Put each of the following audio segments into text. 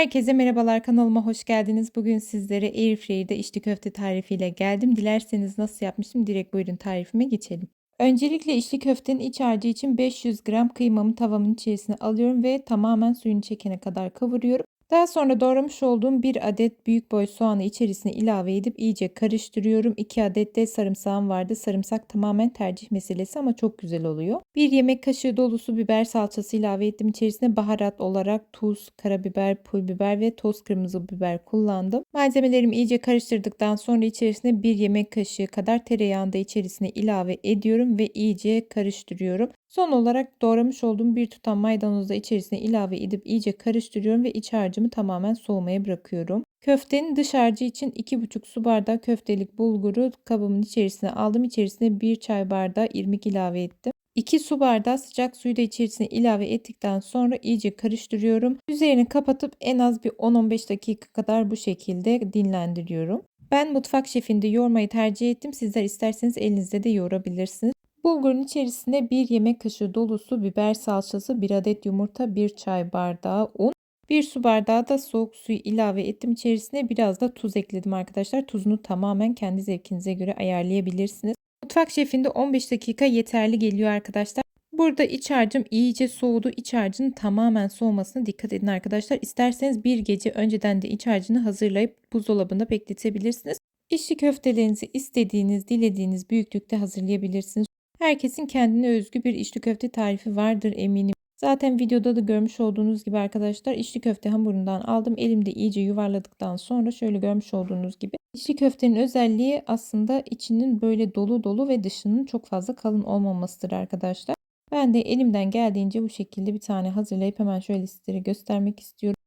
Herkese merhabalar kanalıma hoş geldiniz. Bugün sizlere Airfryer'de içli köfte tarifiyle geldim. Dilerseniz nasıl yapmıştım direkt buyurun tarifime geçelim. Öncelikle içli köftenin iç harcı için 500 gram kıymamı tavamın içerisine alıyorum ve tamamen suyunu çekene kadar kavuruyorum. Daha sonra doğramış olduğum bir adet büyük boy soğanı içerisine ilave edip iyice karıştırıyorum. 2 adet de sarımsağım vardı. Sarımsak tamamen tercih meselesi ama çok güzel oluyor. 1 yemek kaşığı dolusu biber salçası ilave ettim. İçerisine baharat olarak tuz, karabiber, pul biber ve toz kırmızı biber kullandım. Malzemelerimi iyice karıştırdıktan sonra içerisine 1 yemek kaşığı kadar tereyağını da içerisine ilave ediyorum ve iyice karıştırıyorum. Son olarak doğramış olduğum bir tutam maydanozu da içerisine ilave edip iyice karıştırıyorum ve iç harcımı tamamen soğumaya bırakıyorum. Köftenin dış harcı için 2,5 su bardağı köftelik bulguru kabımın içerisine aldım. İçerisine 1 çay bardağı irmik ilave ettim. 2 su bardağı sıcak suyu da içerisine ilave ettikten sonra iyice karıştırıyorum. Üzerini kapatıp en az bir 10-15 dakika kadar bu şekilde dinlendiriyorum. Ben mutfak şefinde yoğurmayı tercih ettim. Sizler isterseniz elinizde de yoğurabilirsiniz. Bulgurun içerisine 1 yemek kaşığı dolusu biber salçası, 1 adet yumurta, 1 çay bardağı un, 1 su bardağı da soğuk suyu ilave ettim. İçerisine biraz da tuz ekledim arkadaşlar. Tuzunu tamamen kendi zevkinize göre ayarlayabilirsiniz. Mutfak şefinde 15 dakika yeterli geliyor arkadaşlar. Burada iç harcım iyice soğudu. İç harcının tamamen soğumasına dikkat edin arkadaşlar. İsterseniz bir gece önceden de iç harcını hazırlayıp buzdolabında bekletebilirsiniz. İçli köftelerinizi istediğiniz, dilediğiniz büyüklükte hazırlayabilirsiniz. Herkesin kendine özgü bir içli köfte tarifi vardır eminim. Zaten videoda da görmüş olduğunuz gibi arkadaşlar içli köfte hamurundan aldım. Elimde iyice yuvarladıktan sonra şöyle görmüş olduğunuz gibi. İçli köftenin özelliği aslında içinin böyle dolu dolu ve dışının çok fazla kalın olmamasıdır arkadaşlar. Ben de elimden geldiğince bu şekilde bir tane hazırlayıp hemen şöyle sizlere göstermek istiyorum.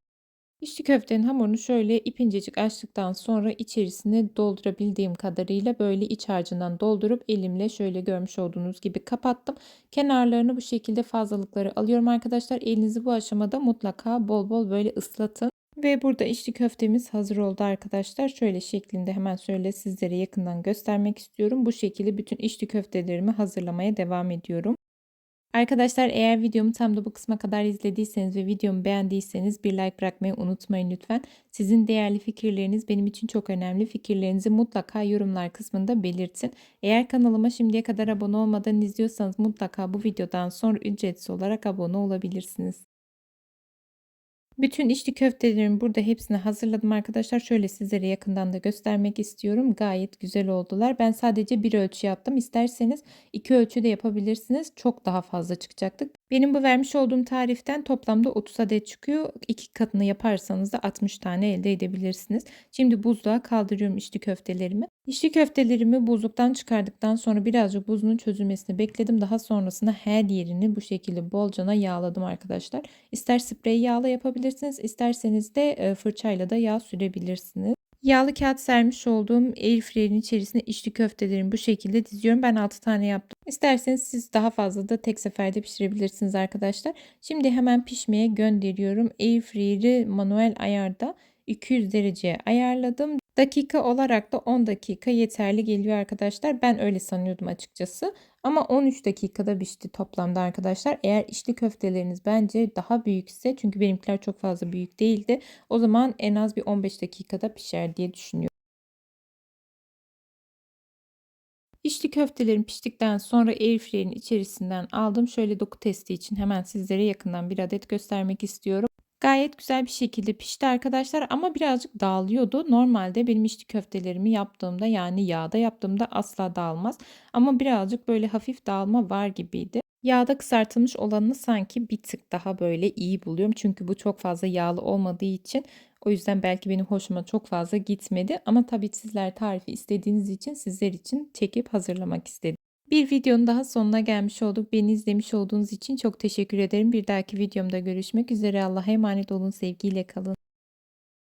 İçli köftenin hamurunu şöyle ipincecik açtıktan sonra içerisine doldurabildiğim kadarıyla böyle iç harcından doldurup elimle şöyle görmüş olduğunuz gibi kapattım. Kenarlarını bu şekilde fazlalıkları alıyorum arkadaşlar. Elinizi bu aşamada mutlaka bol bol böyle ıslatın. Ve burada içli köftemiz hazır oldu arkadaşlar. Şöyle şeklinde hemen şöyle sizlere yakından göstermek istiyorum. Bu şekilde bütün içli köftelerimi hazırlamaya devam ediyorum. Arkadaşlar eğer videomu tam da bu kısma kadar izlediyseniz ve videomu beğendiyseniz bir like bırakmayı unutmayın lütfen. Sizin değerli fikirleriniz benim için çok önemli. Fikirlerinizi mutlaka yorumlar kısmında belirtin. Eğer kanalıma şimdiye kadar abone olmadan izliyorsanız mutlaka bu videodan sonra ücretsiz olarak abone olabilirsiniz. Bütün içli köftelerimi burada hepsini hazırladım arkadaşlar. Şöyle sizlere yakından da göstermek istiyorum. Gayet güzel oldular. Ben sadece bir ölçü yaptım. İsterseniz iki ölçü de yapabilirsiniz. Çok daha fazla çıkacaktı. Benim bu vermiş olduğum tariften toplamda 30 adet çıkıyor. İki katını yaparsanız da 60 tane elde edebilirsiniz. Şimdi buzluğa kaldırıyorum içli köftelerimi. İçli köftelerimi buzluktan çıkardıktan sonra birazcık buzunun çözülmesini bekledim. Daha sonrasında her yerini bu şekilde bolcana yağladım arkadaşlar. İster sprey yağla yapabilirsiniz, isterseniz de e, fırçayla da yağ sürebilirsiniz. Yağlı kağıt sermiş olduğum airfryer'in içerisine içli köftelerimi bu şekilde diziyorum. Ben 6 tane yaptım. İsterseniz siz daha fazla da tek seferde pişirebilirsiniz arkadaşlar. Şimdi hemen pişmeye gönderiyorum. Airfryer'i manuel ayarda 200 dereceye ayarladım. Dakika olarak da 10 dakika yeterli geliyor arkadaşlar. Ben öyle sanıyordum açıkçası. Ama 13 dakikada pişti toplamda arkadaşlar. Eğer içli köfteleriniz bence daha büyükse çünkü benimkiler çok fazla büyük değildi. O zaman en az bir 15 dakikada pişer diye düşünüyorum. İçli köftelerim piştikten sonra airfryer'in içerisinden aldım. Şöyle doku testi için hemen sizlere yakından bir adet göstermek istiyorum. Gayet güzel bir şekilde pişti arkadaşlar ama birazcık dağılıyordu. Normalde benim içli köftelerimi yaptığımda yani yağda yaptığımda asla dağılmaz. Ama birazcık böyle hafif dağılma var gibiydi. Yağda kızartılmış olanını sanki bir tık daha böyle iyi buluyorum. Çünkü bu çok fazla yağlı olmadığı için o yüzden belki benim hoşuma çok fazla gitmedi. Ama tabii sizler tarifi istediğiniz için sizler için çekip hazırlamak istedim. Bir videonun daha sonuna gelmiş olduk. Beni izlemiş olduğunuz için çok teşekkür ederim. Bir dahaki videomda görüşmek üzere. Allah'a emanet olun. Sevgiyle kalın.